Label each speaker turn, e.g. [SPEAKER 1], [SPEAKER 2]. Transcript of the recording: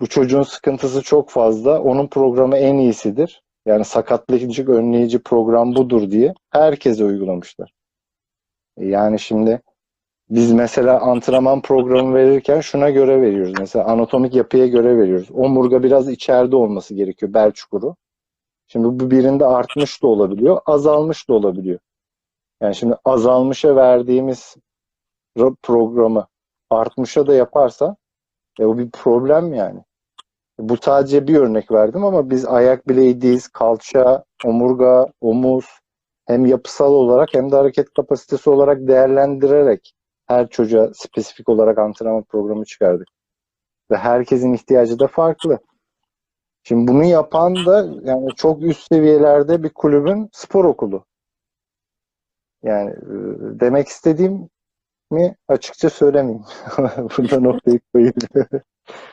[SPEAKER 1] Bu çocuğun sıkıntısı çok fazla. Onun programı en iyisidir. Yani sakatlayıcı önleyici program budur diye herkese uygulamışlar. Yani şimdi biz mesela antrenman programı verirken şuna göre veriyoruz. Mesela anatomik yapıya göre veriyoruz. Omurga biraz içeride olması gerekiyor. Bel çukuru. Şimdi bu birinde artmış da olabiliyor, azalmış da olabiliyor. Yani şimdi azalmışa verdiğimiz ra- programı artmışa da yaparsa e, o bir problem yani. Bu sadece bir örnek verdim ama biz ayak bileği, diz, kalça, omurga, omuz hem yapısal olarak hem de hareket kapasitesi olarak değerlendirerek her çocuğa spesifik olarak antrenman programı çıkardık. Ve herkesin ihtiyacı da farklı. Şimdi bunu yapan da yani çok üst seviyelerde bir kulübün spor okulu. Yani e, demek istediğim mi açıkça söylemeyeyim. Burada noktayı koyayım.